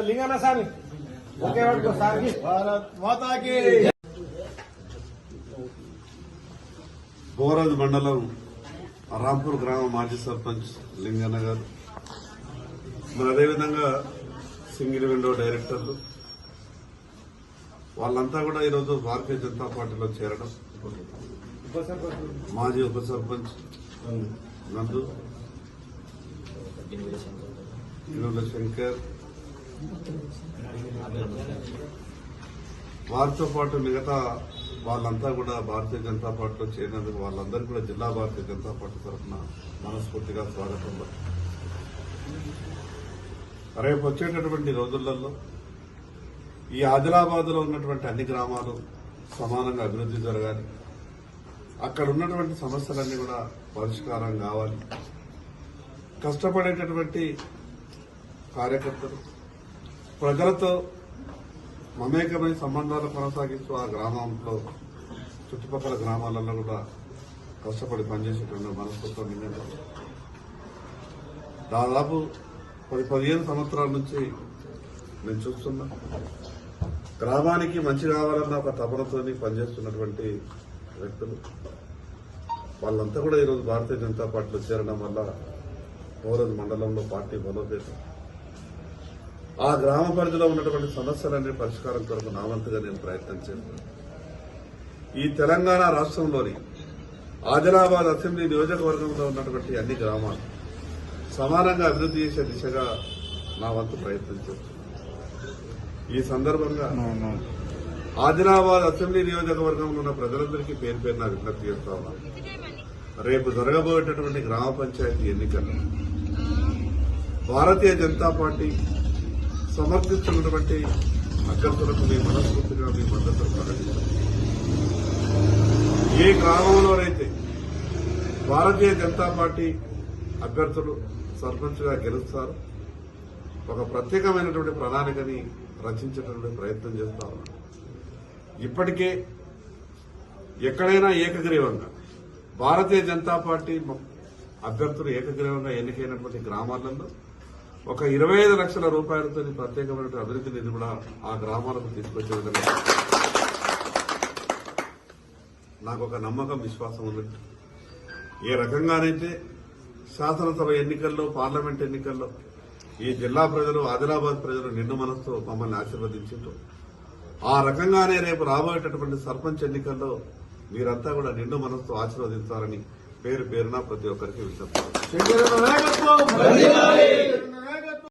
లింగన్న స్వామి okay వాడుకో సార్కి భారత్ మాతాకి బోరాజ్ మండలం రాంపూర్ గ్రామ మాజీ సర్పంచ్ లింగన్న గారు. మరి అదేవిధంగా సింగిల్ విండో డైరెక్టర్లు వాళ్ళంతా కూడా ఈరోజు భారతీయ జనతా పార్టీలో చేరడం. మాజీ ఉప సర్పంచ్ నందు ఇనుల శంకర్ వారితో పాటు మిగతా వాళ్ళంతా కూడా భారతీయ జనతా పార్టీలో చేరినందుకు వాళ్ళందరికీ కూడా జిల్లా భారతీయ జనతా పార్టీ తరఫున మనస్ఫూర్తిగా స్వాగతం రేపు వచ్చేటటువంటి రోజులలో ఈ ఆదిలాబాద్లో ఉన్నటువంటి అన్ని గ్రామాలు సమానంగా అభివృద్ధి జరగాలి. అక్కడ ఉన్నటువంటి సమస్యలన్నీ కూడా పరిష్కారం కావాలి. కష్టపడేటటువంటి కార్యకర్తలు ప్రజలతో మమేకమైన సంబంధాలు కొనసాగిస్తూ ఆ గ్రామంలో చుట్టుపక్కల గ్రామాలలో కూడా కష్టపడి పనిచేసేటువంటి మనస్తత్వం నిన్న దాదాపు పది పదిహేను సంవత్సరాల నుంచి నేను చూస్తున్నా. గ్రామానికి మంచి కావాలన్న ఒక తపనతో పనిచేస్తున్నటువంటి వ్యక్తులు. వాళ్ళంతా కూడా ఈరోజు భారతీయ జనతా పార్టీలో చేరడం వల్ల పౌరజ్ మండలంలో పార్టీ బలోపేతం. ఆ గ్రామ పరిధిలో ఉన్నటువంటి సమస్యలన్నీ పరిష్కారం కొరకు నా వంతుగా నేను ప్రయత్నం చేస్తాను. ఈ తెలంగాణ రాష్ట్రంలోని ఆదిలాబాద్ అసెంబ్లీ నియోజకవర్గంలో ఉన్నటువంటి అన్ని గ్రామాలు సమానంగా అభివృద్ధి చేసే దిశగా నా వంతు ప్రయత్నం చేస్తున్నాను ఈ సందర్భంగా ఆదిలాబాద్ అసెంబ్లీ నియోజకవర్గంలో ఉన్న ప్రజలందరికీ పేరు పేరు నా విజ్ఞప్తి చేస్తా ఉన్నాను రేపు జరగబోయేటటువంటి గ్రామ పంచాయతీ ఎన్నికల్లో భారతీయ జనతా పార్టీ సమర్థిస్తున్నటువంటి అభ్యర్థులకు మీ మనస్ఫూర్తిగా మీ మద్దతు ఏ గ్రామంలోనైతే భారతీయ జనతా పార్టీ అభ్యర్థులు సర్పంచ్గా గెలుస్తారు ఒక ప్రత్యేకమైనటువంటి ప్రణాళికని రచించేటటువంటి ప్రయత్నం చేస్తా ఉన్నాడు ఇప్పటికే ఎక్కడైనా ఏకగ్రీవంగా భారతీయ జనతా పార్టీ అభ్యర్థులు ఏకగ్రీవంగా ఎన్నికైనటువంటి గ్రామాలలో ఒక ఇరవై ఐదు లక్షల రూపాయలతో ప్రత్యేకమైన అభివృద్ధి నిధి కూడా ఆ గ్రామాలకు తీసుకొచ్చే విధంగా నాకు ఒక నమ్మకం విశ్వాసం ఉంది. ఏ రకంగానైతే శాసనసభ ఎన్నికల్లో పార్లమెంట్ ఎన్నికల్లో ఈ జిల్లా ప్రజలు ఆదిలాబాద్ ప్రజలు నిండు మనసుతో మమ్మల్ని ఆశీర్వదించారు ఆ రకంగానే రేపు రాబోయేటటువంటి సర్పంచ్ ఎన్నికల్లో మీరంతా కూడా నిండు మనసుతో ఆశీర్వదించాలని పేరు పేరున ప్రతి ఒక్కరికి విజ్ఞప్తి